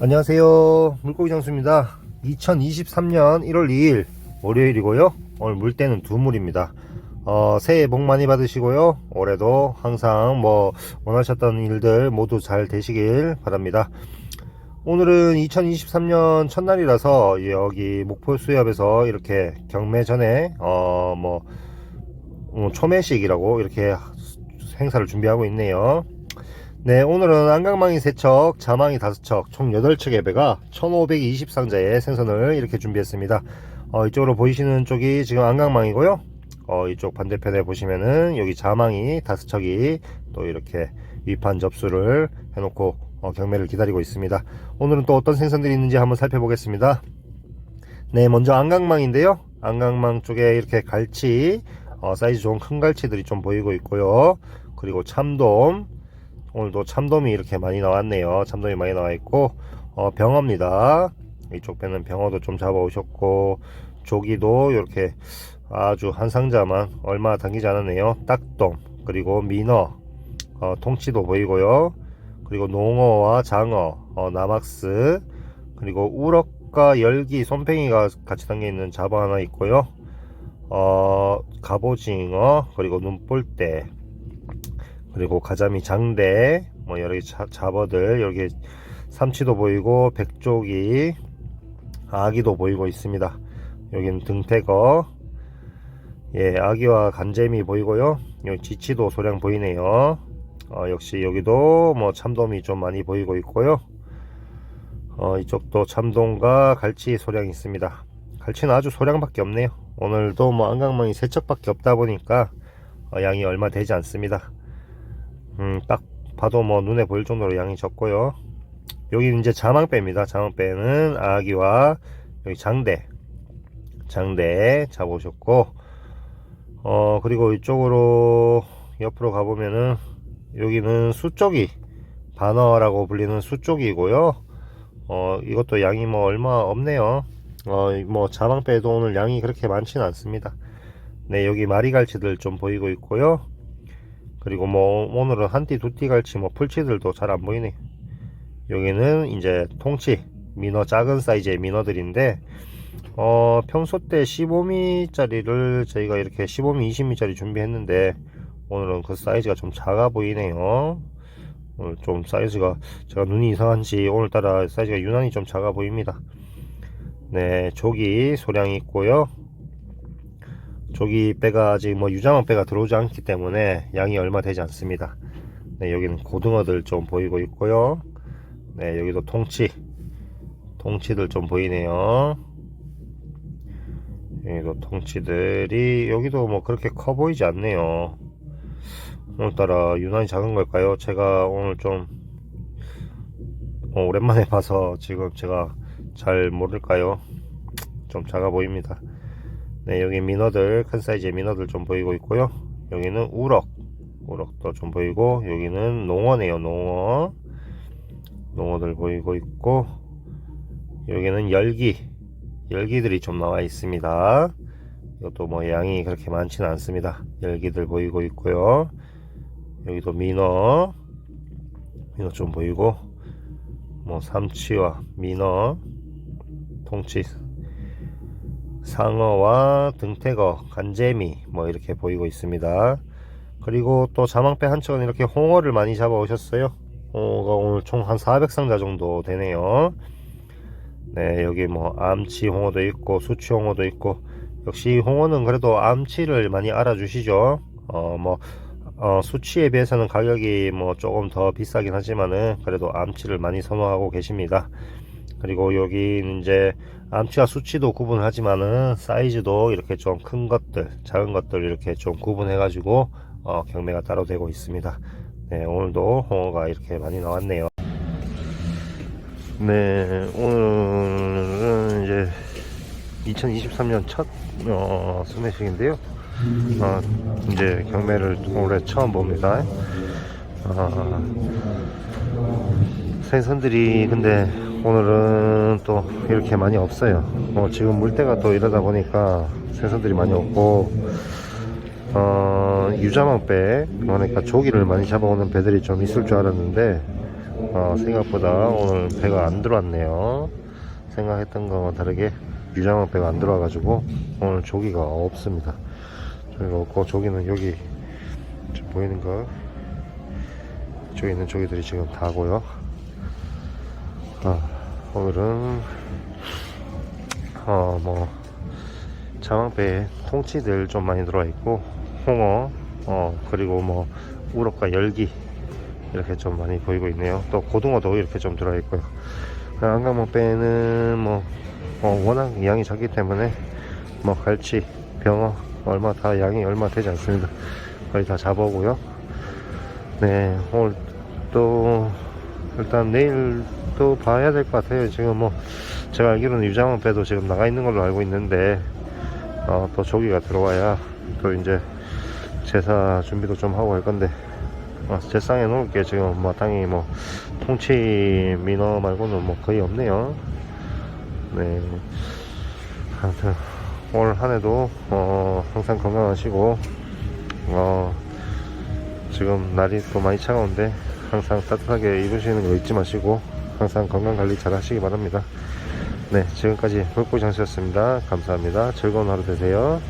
안녕하세요. 물고기 장수입니다. 2023년 1월 2일 월요일이고요. 오늘 물때는 두물입니다. 어, 새해 복 많이 받으시고요. 올해도 항상 뭐 원하셨던 일들 모두 잘 되시길 바랍니다. 오늘은 2023년 첫날이라서 여기 목포 수협에서 이렇게 경매 전에 어뭐 어, 초매식이라고 이렇게 행사를 준비하고 있네요 네, 오늘은 안강망이 3척, 자망이 5척, 총 8척의 배가 1520상자의 생선을 이렇게 준비했습니다. 어, 이쪽으로 보이시는 쪽이 지금 안강망이고요. 어, 이쪽 반대편에 보시면은 여기 자망이 5척이 또 이렇게 위판 접수를 해놓고 어, 경매를 기다리고 있습니다. 오늘은 또 어떤 생선들이 있는지 한번 살펴보겠습니다. 네, 먼저 안강망인데요. 안강망 쪽에 이렇게 갈치, 어, 사이즈 좋은 큰 갈치들이 좀 보이고 있고요. 그리고 참돔, 오늘도 참돔이 이렇게 많이 나왔네요. 참돔이 많이 나와 있고 어, 병어입니다. 이쪽 배는 병어도 좀 잡아 오셨고 조기도 이렇게 아주 한 상자만 얼마 당기지 않았네요. 딱돔 그리고 민어 어, 통치도 보이고요. 그리고 농어와 장어, 어, 나막스 그리고 우럭과 열기, 손팽이가 같이 담겨 있는 잡어 하나 있고요. 어, 갑오징어 그리고 눈볼대 그리고 가자미 장대 뭐 여러 잡어들 여기 삼치도 보이고 백조기 아기도 보이고 있습니다. 여기는 등태거. 예 아기와 간재미 보이고요. 여기 지치도 소량 보이네요. 어, 역시 여기도 뭐 참돔이 좀 많이 보이고 있고요. 어, 이쪽도 참돔과 갈치 소량 있습니다. 갈치는 아주 소량밖에 없네요. 오늘도 뭐 안강망이 세척밖에 없다 보니까 어, 양이 얼마 되지 않습니다 음, 딱 봐도 뭐 눈에 보일 정도로 양이 적고요. 여기 이제 자망배입니다. 자망배는 아기와 여기 장대, 장대 잡으셨고, 어, 그리고 이쪽으로 옆으로 가보면은 여기는 수쪽이, 바너라고 불리는 수쪽이고요. 어, 이것도 양이 뭐 얼마 없네요. 어, 뭐 자망배도 오늘 양이 그렇게 많지는 않습니다. 네, 여기 마리갈치들 좀 보이고 있고요. 그리고 뭐 오늘은 한띠 두띠 갈치 뭐 풀치들도 잘 안 보이네. 여기는 이제 통치 민어 작은 사이즈의 민어들인데 어 평소 때 15mm 짜리를 저희가 이렇게 15mm 20mm 짜리 준비했는데 오늘은 그 사이즈가 좀 작아 보이네요. 오늘 좀 사이즈가 제가 눈이 이상한지 오늘따라 사이즈가 유난히 좀 작아 보입니다. 네 조기 소량이 있고요 조기 배가 아직 뭐 유자망 배가 들어오지 않기 때문에 양이 얼마 되지 않습니다. 네, 여기는 고등어들 좀 보이고 있고요. 네, 여기도 통치, 통치들 좀 보이네요. 여기도 통치들이 여기도 뭐 그렇게 커 보이지 않네요. 오늘따라 유난히 작은 걸까요? 제가 오늘 좀 어, 오랜만에 봐서 지금 제가 잘 모를까요? 좀 작아 보입니다. 네, 여기 민어들, 큰 사이즈의 민어들 좀 보이고 있고요. 여기는 우럭, 우럭도 좀 보이고, 여기는 농어네요, 농어. 농어들 보이고 있고, 여기는 열기, 열기들이 좀 나와 있습니다. 이것도 뭐 양이 그렇게 많지는 않습니다. 열기들 보이고 있고요. 여기도 민어, 민어 좀 보이고, 뭐 삼치와 민어, 통치 상어와 등태거, 간재미 뭐 이렇게 보이고 있습니다. 그리고 또 자망배 한 척은 이렇게 홍어를 많이 잡아 오셨어요. 홍어가 오늘 총 한 400상자 정도 되네요. 네, 여기 뭐 암치 홍어도 있고 수치 홍어도 있고 역시 홍어는 그래도 암치를 많이 알아주시죠. 어, 뭐 어, 수치에 비해서는 가격이 뭐 조금 더 비싸긴 하지만은 그래도 암치를 많이 선호하고 계십니다. 그리고 여기 이제 암치와 수치도 구분하지만은 사이즈도 이렇게 좀 큰 것들 작은 것들 이렇게 좀 구분해 가지고 어, 경매가 따로 되고 있습니다. 네 오늘도 홍어가 이렇게 많이 나왔네요. 네 오늘은 이제 2023년 첫 어, 스매싱인데요. 어, 이제 경매를 올해 처음 봅니다. 어, 생선들이 근데 오늘은 또 이렇게 많이 없어요 어, 지금 물때가 또 이러다 보니까 생선들이 많이 없고 어, 유자망배 그러니까 조기를 많이 잡아오는 배들이 좀 있을 줄 알았는데 어, 생각보다 오늘 배가 안 들어왔네요. 생각했던 거와 다르게 유장어 배가 안 들어와 가지고 오늘 조기가 없습니다. 조기가 없고 조기는 여기 지금 보이는가? 저기 있는 조기들이 지금 다고요. 아, 오늘은 어뭐 장황배에 통치들 좀 많이 들어와 있고 홍어 어 그리고 뭐 우럭과 열기 이렇게 좀 많이 보이고 있네요. 또 고등어도 이렇게 좀 들어와 있고요. 그 안강목배는 뭐 어, 워낙 양이 작기 때문에 뭐 갈치, 병어 얼마 다 양이 얼마 되지 않습니다. 거의 다 잡아오고요. 네 오늘 또 일단 내일 또 봐야 될 것 같아요. 지금 뭐 제가 알기로는 유장원 배도 지금 나가 있는 걸로 알고 있는데 어, 또 조기가 들어와야 또 이제 제사 준비도 좀 하고 할 건데 어, 제상에 놓을 게 지금 마땅히 뭐 통치 민어 말고는 뭐 거의 없네요. 네. 하여튼 올 한해도 어, 항상 건강하시고 어, 지금 날이 또 많이 차가운데 항상 따뜻하게 입으시는 거 잊지 마시고 항상 건강 관리 잘 하시기 바랍니다. 네, 지금까지 물고기 장수였습니다. 감사합니다. 즐거운 하루 되세요.